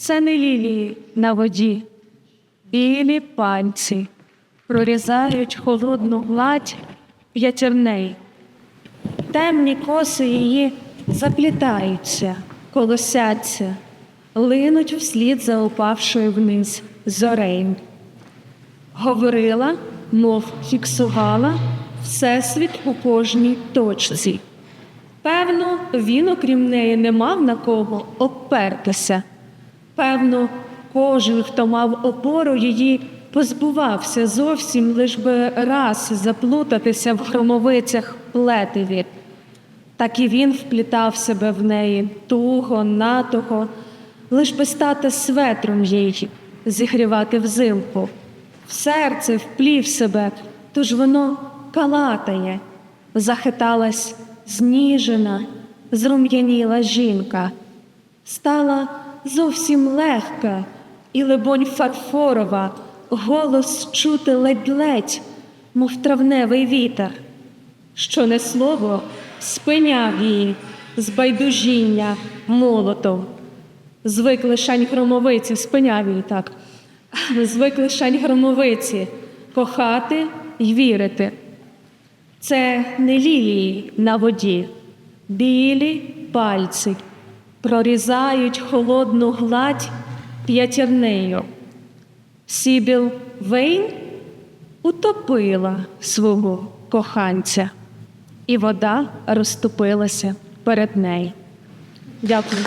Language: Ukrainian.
Це не лілії на воді, білі пальці прорізають холодну гладь п'ятірней. Темні коси її заплітаються, колосяться, линуть вслід за упавшою вниз зорею. Говорила, мов фіксувала всесвіт у кожній точці. Певно, він, окрім неї, не мав на кого обпертися. Певно, кожен, хто мав опору, її позбувався зовсім, лиш би раз заплутатися в хромовицях плетеві. Так і він вплітав себе в неї туго, натого, лиш би стати светром їй, зігрівати взимку. В серце вплів себе, тож воно калатає, захиталась зніжена, зрум'яніла жінка, стала зовсім легка і, либонь, фарфорова, голос чути ледь-ледь, мов травневий вітер що не слово спиняв її з байдужіння молотом. Звик лишень громовиці, спиняв її так. Звик лишень громовиці кохати й вірити. Це не лілії на воді, білі пальці прорізають холодну гладь п'ятірнею. Сібіл Вейн утопила свого коханця, і вода розступилася перед нею. Дякую.